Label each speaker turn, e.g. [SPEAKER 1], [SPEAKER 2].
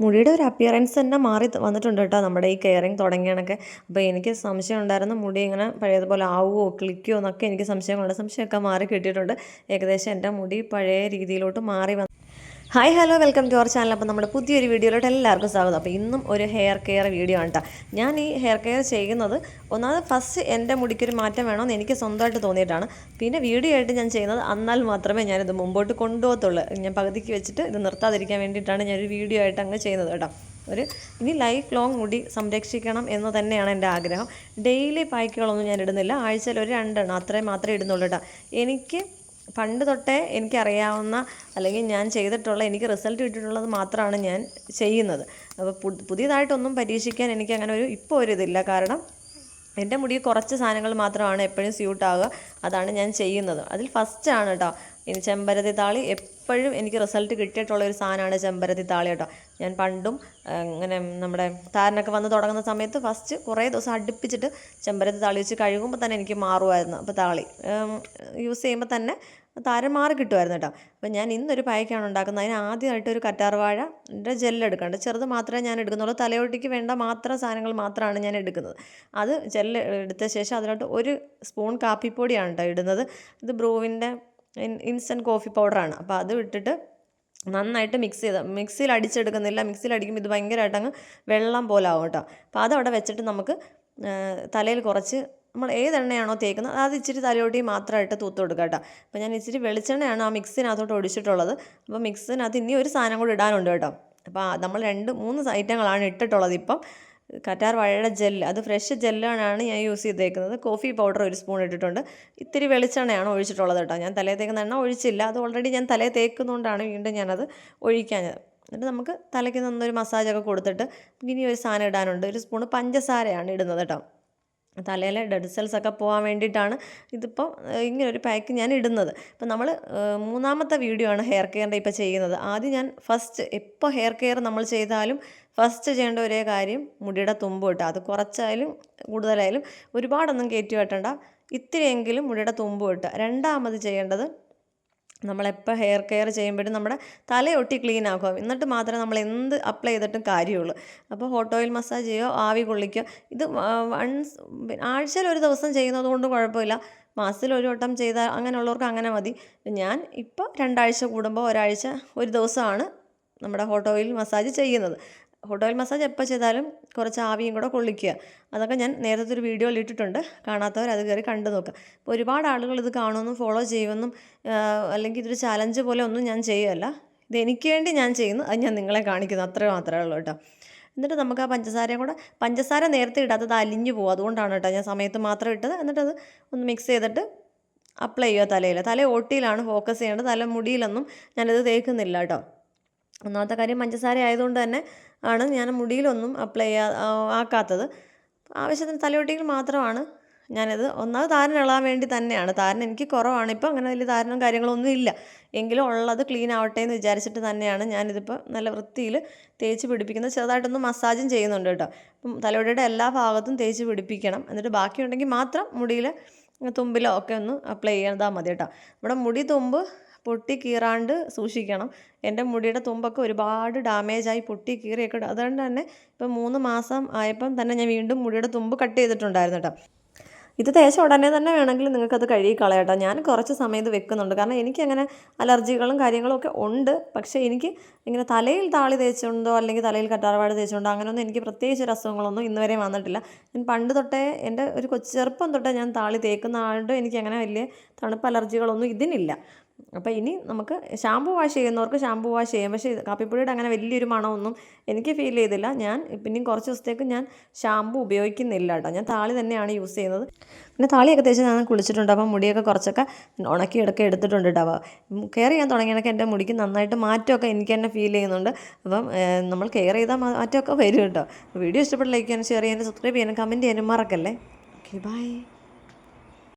[SPEAKER 1] മുടിയുടെ ഒരു അപ്പിയറൻസ് തന്നെ മാറി വന്നിട്ടുണ്ട് കേട്ടോ നമ്മുടെ ഈ കെയറിങ് തുടങ്ങിയാണൊക്കെ അപ്പോൾ എനിക്ക് സംശയം ഉണ്ടായിരുന്നു മുടി ഇങ്ങനെ പഴയതുപോലെ ആവുമോ കിളിക്കുമോ എന്നൊക്കെ എനിക്ക് സംശയങ്ങളുണ്ട്. സംശയമൊക്കെ മാറി കിട്ടിയിട്ടുണ്ട്. ഏകദേശം എന്റെ മുടി പഴയ രീതിയിലോട്ട് മാറി hi hello welcome to our channel. അപ്പോൾ നമ്മുടെ പുതിയൊരു വീഡിയോയിലോട്ട് എല്ലാവർക്കും സ്വാഗതം. അപ്പോൾ ഇന്നും ഒരു ഹെയർ കെയർ വീഡിയോ ആണ് കേട്ടോ ഞാൻ ഈ ഹെയർ കെയർ ചെയ്യുന്നത് ഒന്നാമത് ഫസ്റ്റ് എന്റെ മുടിക്കൊരു മാറ്റം വേണമെന്ന് എനിക്ക് സ്വന്തമായിട്ട് തോന്നിയിട്ടാണ്. പിന്നെ വീഡിയോ ആയിട്ട് ഞാൻ ചെയ്യുന്നത് എന്നാൽ മാത്രമേ ഞാനിത് മുമ്പോട്ട് കൊണ്ടുപോകത്തുള്ളൂ. ഞാൻ പകുതിക്ക് വെച്ചിട്ട് ഇത് നിർത്താതിരിക്കാൻ വേണ്ടിയിട്ടാണ് ഞാനൊരു വീഡിയോ ആയിട്ട് അങ്ങ് ചെയ്യുന്നത് കേട്ടോ ഒരു ഇനി ലൈഫ് ലോങ് മുടി സംരക്ഷിക്കണം എന്ന് തന്നെയാണ് എന്റെ ആഗ്രഹം. ഡെയിലി പായ്ക്കുകളൊന്നും ഞാൻ ഇടുന്നില്ല. ആഴ്ചയിൽ ഒരു രണ്ടെണ്ണം അത്രയും മാത്രമേ ഇടുന്നുള്ളൂ കേട്ടോ എനിക്ക് പണ്ട് തൊട്ടേ എനിക്കറിയാവുന്ന അല്ലെങ്കിൽ ഞാൻ ചെയ്തിട്ടുള്ള എനിക്ക് റിസൾട്ട് കിട്ടിയിട്ടുള്ളത് മാത്രമാണ് ഞാൻ ചെയ്യുന്നത്. അപ്പോൾ പുതിയതായിട്ടൊന്നും പരീക്ഷിക്കാൻ എനിക്ക് അങ്ങനെ ഒരു ഇപ്പോൾ ഒരു ഇതില്ല. കാരണം എന്റെ മുടി കുറച്ച് സാധനങ്ങൾ മാത്രമാണ് എപ്പോഴും സ്യൂട്ടാവുക അതാണ് ഞാൻ ചെയ്യുന്നത്. അതിൽ ഫസ്റ്റാണ് കേട്ടോ ഇനി ചെമ്പരത്തി താളി എപ്പോഴും എനിക്ക് റിസൾട്ട് കിട്ടിയിട്ടുള്ള ഒരു സാധനമാണ് ചെമ്പരത്തി താളി കേട്ടോ. ഞാൻ പണ്ടും ഇങ്ങനെ നമ്മുടെ താരനൊക്കെ വന്ന് തുടങ്ങുന്ന സമയത്ത് ഫസ്റ്റ് കുറേ ദിവസം അടുപ്പിച്ചിട്ട് ചെമ്പരത്തി താളി വെച്ച് കഴുകുമ്പോൾ തന്നെ എനിക്ക് മാറുമായിരുന്നു. അപ്പോൾ താളി യൂസ് ചെയ്യുമ്പോൾ തന്നെ താരം മാറി കിട്ടുമായിരുന്നു കേട്ടോ. അപ്പോൾ ഞാൻ ഇന്നൊരു പായ്ക്കാണ് ഉണ്ടാക്കുന്നത്. അതിന് ആദ്യമായിട്ട് ഒരു കറ്റാർവാഴന്റെ ജെല്ലെടുക്കേണ്ടത് ചെറുത് മാത്രമേ ഞാൻ എടുക്കുന്നുള്ളൂ. തലയോട്ടിക്ക് വേണ്ട മാത്രം സാധനങ്ങൾ മാത്രമാണ് ഞാൻ എടുക്കുന്നത്. അത് ജെല്ല് എടുത്ത ശേഷം അതിലോട്ട് ഒരു സ്പൂൺ കാപ്പിപ്പൊടിയാണ് കേട്ടോ ഇടുന്നത്. ഇത് ബ്രൂവിന്റെ ഇൻസ്റ്റന്റ് കോഫി പൗഡറാണ് അപ്പോൾ അത് ഇട്ടിട്ട് നന്നായിട്ട് മിക്സ് ചെയ്ത് മിക്സിയിൽ അടിച്ചെടുക്കുന്നില്ല. മിക്സിയിൽ അടിക്കുമ്പോൾ ഇത് ഭയങ്കരമായിട്ട് അങ്ങ് വെള്ളം പോലെ ആവും കേട്ടോ. അപ്പോൾ അതവിടെ വെച്ചിട്ട് നമുക്ക് തലയിൽ കുറച്ച് നമ്മൾ ഏത് എണ്ണയാണോ തേക്കുന്നത് അത് ഇച്ചിരി തലയോട്ടി മാത്രമായിട്ട് തൂത്ത് കൊടുക്കുക കേട്ടോ. അപ്പോൾ ഞാൻ ഇച്ചിരി വെളിച്ചെണ്ണയാണ് ആ മിക്സിനകത്തോട്ട് ഒഴിച്ചിട്ടുള്ളത്. അപ്പോൾ മിക്സിനകത്ത് ഇനി ഒരു സാധനം കൂടി ഇടാനുണ്ട് കേട്ടോ. അപ്പോൾ നമ്മൾ രണ്ട് മൂന്ന് ഐറ്റങ്ങളാണ് ഇട്ടിട്ടുള്ളത് ഇപ്പം. കറ്റാർ വാഴയുടെ ജെൽ അത് ഫ്രഷ് ജെല്ലാണ് ഞാൻ യൂസ് ചെയ്തേക്കുന്നത്. കോഫി പൗഡർ ഒരു സ്പൂൺ ഇട്ടിട്ടുണ്ട്. ഇത്തിരി വെളിച്ചെണ്ണയാണ് ഒഴിച്ചിട്ടുള്ളത് കേട്ടോ. ഞാൻ തലയിൽ തേക്കുന്ന എണ്ണ ഒഴിച്ചില്ല. അത് ഓൾറെഡി ഞാൻ തലയിൽ തേക്കുന്നതുകൊണ്ടാണ് വീണ്ടും ഞാനത് ഒഴിക്കാഞ്ഞത്. എന്നിട്ട് നമുക്ക് തലയ്ക്ക് നന്നൊരു മസാജൊക്കെ കൊടുത്തിട്ട് ഇനി ഒരു സാധനം ഇടാനുണ്ട്. ഒരു സ്പൂണ് പഞ്ചസാരയാണ് ഇടുന്നത് കേട്ടോ. തലയിലെ ഡെഡ് സെൽസ് ഒക്കെ പോകാൻ വേണ്ടിയിട്ടാണ് ഇതിപ്പോൾ ഇങ്ങനെ ഒരു പാക്ക് ഞാൻ ഇടുന്നത്. ഇപ്പം നമ്മൾ മൂന്നാമത്തെ വീഡിയോ ആണ് ഹെയർ കെയറിന്റെ ഇപ്പോൾ ചെയ്യുന്നത്. ആദ്യം ഞാൻ ഫസ്റ്റ് എപ്പോൾ ഹെയർ കെയർ നമ്മൾ ചെയ്താലും ഫസ്റ്റ് ചെയ്യേണ്ട ഒരേ കാര്യം മുടിയുടെ തുമ്പ് കിട്ടുക അത് കുറച്ചായാലും കൂടുതലായാലും ഒരുപാടൊന്നും കയറ്റി വെട്ടണ്ട. ഇത്തിരിയെങ്കിലും മുടിയുടെ തുമ്പ് കിട്ടുക രണ്ടാമത് ചെയ്യേണ്ടത് നമ്മളെപ്പോൾ ഹെയർ കെയർ ചെയ്യുമ്പോഴും നമ്മുടെ തലയൊട്ടി ക്ലീൻ ആക്കുക. എന്നിട്ട് മാത്രമേ നമ്മൾ എന്ത് അപ്ലൈ ചെയ്തിട്ടും കാര്യമുള്ളൂ. അപ്പോൾ ഹോട്ട് ഓയിൽ മസാജ് ചെയ്യുക ആവി കൊള്ളിക്കുക ഇത് വൺസ് ആഴ്ചയിൽ ഒരു ദിവസം ചെയ്യുന്നത് കൊണ്ട് കുഴപ്പമില്ല. മാസത്തിൽ ഒരു വട്ടം ചെയ്താൽ അങ്ങനെയുള്ളവർക്ക് അങ്ങനെ മതി. ഞാൻ ഇപ്പോൾ രണ്ടാഴ്ച കൂടുമ്പോൾ ഒരാഴ്ച ഒരു ദിവസമാണ് നമ്മുടെ ഹോട്ട് ഓയിൽ മസാജ് ചെയ്യുന്നത്. ഹോട്ട് ഓയിൽ മസാജ് എപ്പോൾ ചെയ്താലും കുറച്ച് ആവിയും കൂടെ കൊള്ളിക്കുക. അതൊക്കെ ഞാൻ നേരത്തെ ഒരു വീഡിയോയിൽ ഇട്ടിട്ടുണ്ട്. കാണാത്തവർ അത് കയറി കണ്ടു നോക്കുക അപ്പോൾ ഒരുപാട് ആളുകൾ ഇത് കാണുമെന്നും ഫോളോ ചെയ്യുമെന്നും അല്ലെങ്കിൽ ഇതൊരു ചലഞ്ച് പോലെ ഒന്നും ഞാൻ ചെയ്യുകയല്ല. ഇത് എനിക്ക് വേണ്ടി ഞാൻ ചെയ്യുന്നു. അത് ഞാൻ നിങ്ങളെ കാണിക്കുന്നു. അത്ര മാത്രമേ ഉള്ളൂ കേട്ടോ. എന്നിട്ട് നമുക്ക് ആ പഞ്ചസാരയും കൂടെ പഞ്ചസാര നേരത്തെ ഇടാത്തത് അലിഞ്ഞു പോകും. അതുകൊണ്ടാണ് കേട്ടോ ഞാൻ സമയത്ത് മാത്രം ഇട്ടത്. എന്നിട്ടത് ഒന്ന് മിക്സ് ചെയ്തിട്ട് അപ്ലൈ ചെയ്യുക തലയിൽ. തല ഓട്ടിയിലാണ് ഫോക്കസ് ചെയ്യേണ്ടത്. തല മുടിയിലൊന്നും ഞാനിത് തേക്കുന്നില്ല കേട്ടോ. ഒന്നാമത്തെ കാര്യം പഞ്ചസാര ആയതുകൊണ്ട് തന്നെ ആണ് ഞാൻ മുടിയിലൊന്നും അപ്ലൈ ആക്കാത്തത്. ആവശ്യത്തിന് തലയോട്ടിയിൽ മാത്രമാണ് ഞാനത്. ഒന്നാമത് താരൻ ഇളാൻ വേണ്ടി തന്നെയാണ്. താരൻ എനിക്ക് കുറവാണ്. ഇപ്പോൾ അങ്ങനെ വലിയ താരനും കാര്യങ്ങളൊന്നും ഇല്ല. എങ്കിലും ഉള്ളത് ക്ലീൻ ആവട്ടെ എന്ന് വിചാരിച്ചിട്ട് തന്നെയാണ് ഞാനിതിപ്പോൾ നല്ല വൃത്തിയിൽ തേച്ച് പിടിപ്പിക്കുന്നത്. ചെറുതായിട്ടൊന്ന് മസാജും ചെയ്യുന്നുണ്ട് കേട്ടോ. അപ്പം തലയോട്ടിയുടെ എല്ലാ ഭാഗത്തും തേച്ച് പിടിപ്പിക്കണം. എന്നിട്ട് ബാക്കിയുണ്ടെങ്കിൽ മാത്രം മുടിയിൽ തുമ്പിലോ ഒക്കെ ഒന്ന് അപ്ലൈ ചെയ്താൽ മതി കേട്ടോ. നമ്മുടെ മുടി തുമ്പ് പൊട്ടി കീറാണ്ട് സൂക്ഷിക്കണം. എന്റെ മുടിയുടെ തുമ്പൊക്കെ ഒരുപാട് ഡാമേജായി പൊട്ടി കീറിയൊക്കെ അതുകൊണ്ട് തന്നെ ഇപ്പം മൂന്ന് മാസം ആയപ്പം തന്നെ ഞാൻ വീണ്ടും മുടിയുടെ തുമ്പ് കട്ട് ചെയ്തിട്ടുണ്ടായിരുന്നു കേട്ടോ. ഇത് തേച്ച ഉടനെ തന്നെ വേണമെങ്കിൽ നിങ്ങൾക്കത് കഴുകി കളയട്ടോ ഞാൻ കുറച്ച് സമയം ഇത് വെക്കുന്നുണ്ട്. കാരണം എനിക്കങ്ങനെ അലർജികളും കാര്യങ്ങളും ഒക്കെ ഉണ്ട്. പക്ഷേ എനിക്ക് ഇങ്ങനെ തലയിൽ താളി തേച്ചുകൊണ്ടോ അല്ലെങ്കിൽ തലയിൽ കറ്റാർവാഴ തേച്ചുകൊണ്ടോ അങ്ങനെയൊന്നും എനിക്ക് പ്രത്യേകിച്ച് ഒരു അസുഖങ്ങളൊന്നും ഇന്ന് വന്നിട്ടില്ല. ഞാൻ പണ്ട് തൊട്ടേ എന്റെ ഒരു കൊച്ചു ചെറുപ്പം തൊട്ടേ ഞാൻ താളി തേക്കുന്ന ആളുടെ എനിക്ക് അങ്ങനെ വലിയ തണുപ്പ് അലർജികളൊന്നും ഇതിനില്ല. അപ്പോൾ ഇനി നമുക്ക് ഷാമ്പു വാഷ് ചെയ്യുന്നവർക്ക് ഷാമ്പു വാഷ് ചെയ്യാം. പക്ഷേ കാപ്പിപ്പൊടിയുടെ അങ്ങനെ വലിയൊരു മണമൊന്നും എനിക്ക് ഫീൽ ചെയ്തില്ല. ഞാൻ പിന്നെയും കുറച്ച് ദിവസത്തേക്ക് ഞാൻ ഷാമ്പു ഉപയോഗിക്കുന്നില്ല കേട്ടോ. ഞാൻ താളി തന്നെയാണ് യൂസ് ചെയ്യുന്നത്. പിന്നെ താളിയൊക്കെ തേച്ച് ഞാൻ കുളിച്ചിട്ടുണ്ട്. അപ്പോൾ മുടിയൊക്കെ കുറച്ചൊക്കെ ഉണക്കിയെടുക്കെ എടുത്തിട്ടുണ്ട് കേട്ടോ. കെയർ ചെയ്യാൻ തുടങ്ങിയതൊക്കെ എന്റെ മുടിക്ക് നന്നായിട്ട് മാറ്റമൊക്കെ എനിക്ക് തന്നെ ഫീൽ ചെയ്യുന്നുണ്ട്. അപ്പം നമ്മൾ കെയർ ചെയ്താൽ മാറ്റമൊക്കെ വരും കേട്ടോ. വീഡിയോ ഇഷ്ടപ്പെട്ട ലൈക്ക് ചെയ്യാനും ഷെയർ ചെയ്യാനും സബ്സ്ക്രൈബ് ചെയ്യാനും കമന്റ് ചെയ്യാനും മറക്കല്ലേ? Okay bye